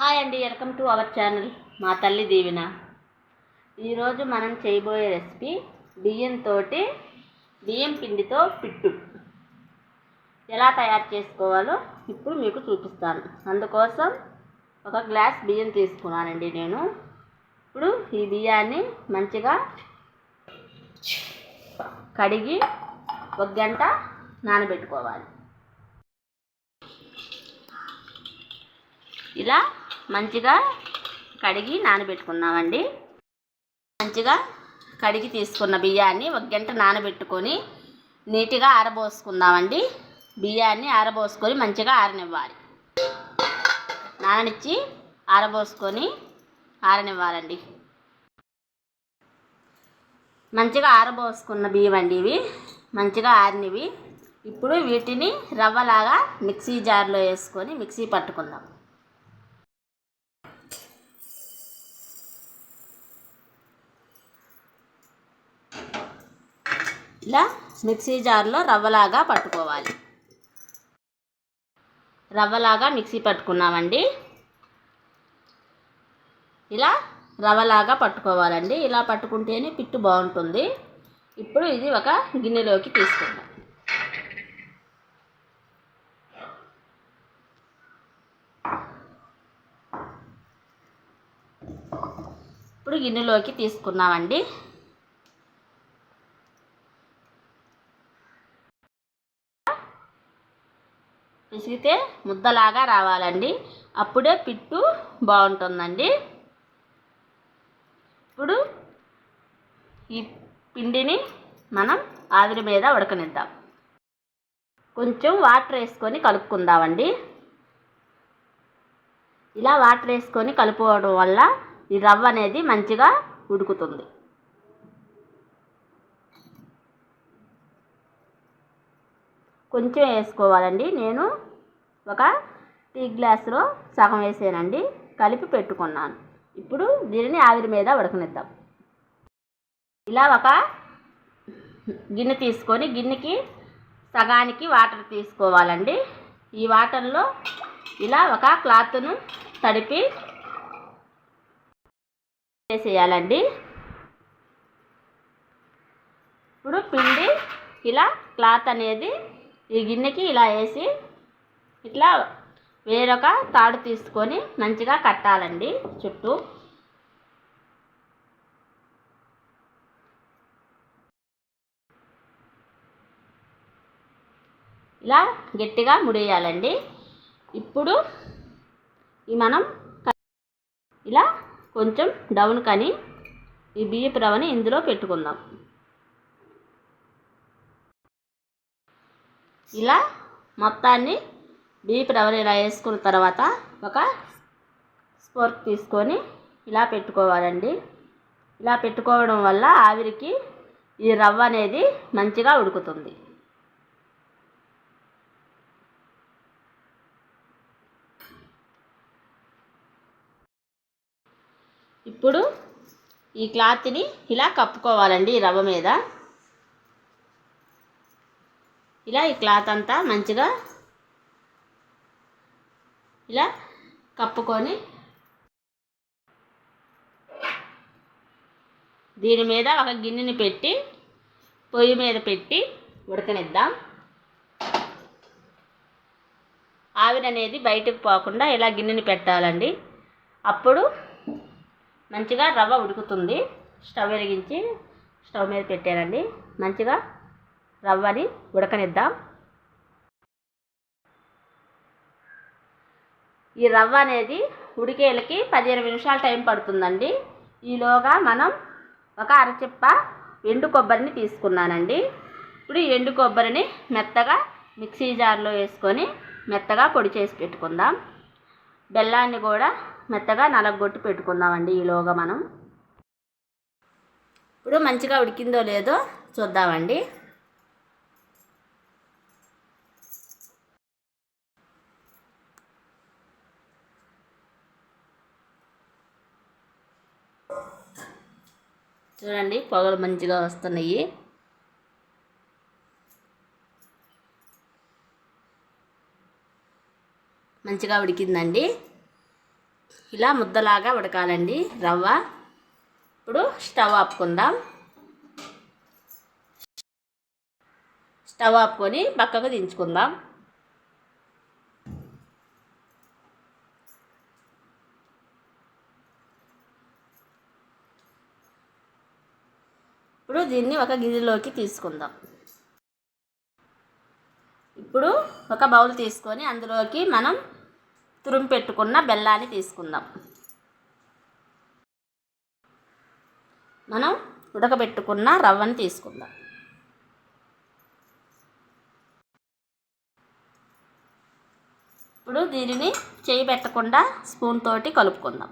Hi అండి welcome to our channel. మా తల్లి దీవెన. ఈరోజు మనం చేయబోయే రెసిపీ బియ్యంతో బియ్యం పిండితో పిట్టు. ఎలా తయారు చేసుకోవాలో ఇప్పుడు మీకు చూపిస్తాను. అందుకోసం ఒక గ్లాస్ బియ్యం తీసుకున్నానండి నేను. ఇప్పుడు ఈ బియ్యాన్ని మంచిగా కడిగి ఒక గంట నానబెట్టుకోవాలి. ఇలా మంచిగా కడిగి నానబెట్టుకున్నామండి మంచిగా కడిగి తీసుకున్న బియ్యాన్ని ఒక గంట నానబెట్టుకొని నీట్గా ఆరబోసుకుందామండి. బియ్యాన్ని ఆరబోసుకొని మంచిగా ఆరనివ్వాలి. నాననిచ్చి ఆరబోసుకొని ఆరనివ్వాలండి. మంచిగా ఆరబోసుకున్న బియ్యం అండి ఇవి. మంచిగా ఆరినవి. ఇప్పుడు వీటిని రవ్వలాగా మిక్సీ జార్లో వేసుకొని మిక్సీ పట్టుకుందాం. ఇలా మిక్సీ జార్లో రవ్వలాగా పట్టుకోవాలి. రవ్వలాగా మిక్సీ పట్టుకున్నామండి. ఇలా రవ్వలాగా పట్టుకోవాలండి. ఇలా పట్టుకుంటేనే పిట్టు బాగుంటుంది. ఇప్పుడు ఇది ఒక గిన్నెలోకి తీసుకుందాం. ఇప్పుడు గిన్నెలోకి తీసుకున్నామండి. పిసిగితే ముద్దలాగా రావాలండి. అప్పుడే పిట్టు బాగుంటుందండి. ఇప్పుడు ఈ పిండిని మనం ఆవిరి మీద ఉడకనిద్దాం. కొంచెం వాటర్ వేసుకొని కలుపుకుందామండి. ఇలా వాటర్ వేసుకొని కలుపుకోవడం వల్ల ఈ రవ్వ అనేది మంచిగా ఉడుకుతుంది. కొంచెం వేసుకోవాలండి. నేను ఒక టీ గ్లాసులో సగం వేసానండి. కలిపి పెట్టుకున్నాను. ఇప్పుడు దీనిని ఆవిరి మీద ఉడకనిద్దాం. ఇలా ఒక గిన్నె తీసుకొని గిన్నెకి సగానికి వాటర్ తీసుకోవాలండి. ఈ వాటర్లో ఇలా ఒక క్లాత్ను తడిపి వేసేయాలండి. ఇప్పుడు పిండి ఇలా క్లాత్ అనేది ఈ గిన్నెకి ఇలా వేసి ఇట్లా వేరొక తాడు తీసుకొని మంచిగా కట్టాలండి చుట్టూ. ఇలా గట్టిగా ముడేయాలండి. ఇప్పుడు ఈ మనం ఇలా కొంచెం డౌన్ కని ఈ బియ్యపు రవ్వని ఇందులో పెట్టుకుందాం. ఇలా మొత్తాన్ని బియ్యపు రవ్వని ఇలా వేసుకున్న తర్వాత ఒక స్పోర్క్ తీసుకొని ఇలా పెట్టుకోవాలండి. ఇలా పెట్టుకోవడం వల్ల ఆవిరికి ఈ రవ్వ అనేది మంచిగా ఉడుకుతుంది. ఇప్పుడు ఈ క్లాత్ని ఇలా కప్పుకోవాలండి ఈ రవ్వ మీద. ఇలా ఈ క్లాత్ అంతా మంచిగా ఇలా కప్పుకొని దీని మీద ఒక గిన్నెని పెట్టి పొయ్యి మీద పెట్టి ఉడకనిద్దాం. ఆవిరి అనేది బయటకు పోకుండా ఇలా గిన్నెని పెట్టాలండి. అప్పుడు మంచిగా రవ్వ ఉడుకుతుంది. స్టవ్ వెలిగించి స్టవ్ మీద పెట్టానండి మంచిగా రవ్వని ఉడకనిద్దాం. ఈ రవ్వ అనేది ఉడికేలకి పదిహేను నిమిషాలు టైం పడుతుందండి. ఈలోగా మనం ఒక అరచిప్ప ఎండు కొబ్బరిని తీసుకున్నానండి. ఇప్పుడు ఈ ఎండు కొబ్బరిని మెత్తగా మిక్సీ జార్లో వేసుకొని మెత్తగా పొడి చేసి పెట్టుకుందాం. బెల్లాన్ని కూడా మెత్తగా నలగొట్టి పెట్టుకుందామండి ఈలోగా మనం. ఇప్పుడు మంచిగా ఉడికిందో లేదో చూద్దామండి. చూడండి పొగలు మంచిగా వస్తున్నాయి. మంచిగా ఉడికిందండి. ఇలా ముద్దలాగా ఉడకాలండి. రవ్వ. ఇప్పుడు స్టవ్ ఆపుకుందాం. స్టవ్ ఆపుకొని పక్కకు దించుకుందాం. ఇప్పుడు దీన్ని ఒక గిన్నెలోకి తీసుకుందాం. ఇప్పుడు ఒక బౌల్ తీసుకొని అందులోకి మనం తురుము పెట్టుకున్న బెల్లాన్ని తీసుకుందాం. మనం ఉడకబెట్టుకున్న రవ్వని తీసుకుందాం. ఇప్పుడు దీనిని చేయి పెట్టకుండా స్పూన్ తోటి కలుపుకుందాం.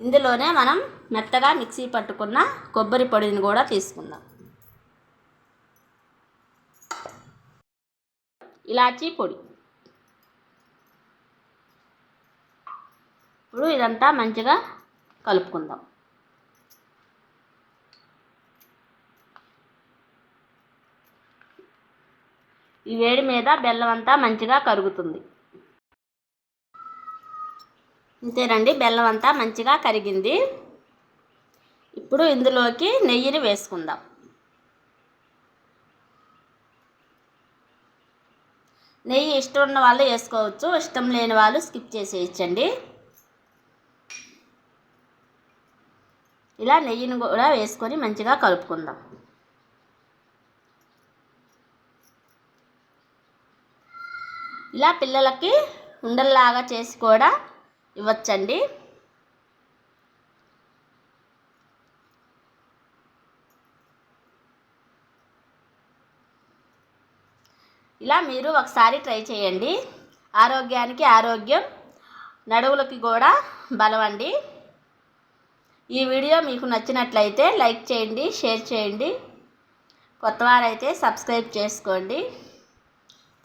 ఇందులోనే మనం మెత్తగా మిక్సీ పట్టుకున్న కొబ్బరి పొడిని కూడా తీసుకుందాం. ఇలాచీ పొడి. ఇప్పుడు ఇదంతా మంచిగా కలుపుకుందాం. ఈ వేడి మీద బెల్లం అంతా మంచిగా కరుగుతుంది. అంతేనండి బెల్లం అంతా మంచిగా కరిగింది. ఇప్పుడు ఇందులోకి నెయ్యిని వేసుకుందాం. నెయ్యి ఇష్టం ఉన్న వాళ్ళు వేసుకోవచ్చు ఇష్టం లేని వాళ్ళు స్కిప్ చేసేయచ్చండి. ఇలా నెయ్యిని కూడా వేసుకొని మంచిగా కలుపుకుందాం. ఇలా పిల్లలకి ఉండల్లాగా చేసి కూడా ఇవ్వచ్చండి. ఇలా మీరు ఒకసారి ట్రై చేయండి. ఆరోగ్యానికి ఆరోగ్యం నడువులకి కూడా బలవండి ఈ వీడియో మీకు నచ్చినట్లయితే లైక్ చేయండి షేర్ చేయండి. కొత్తవారైతే సబ్స్క్రైబ్ చేసుకోండి.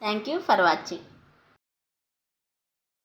Thank you for watching.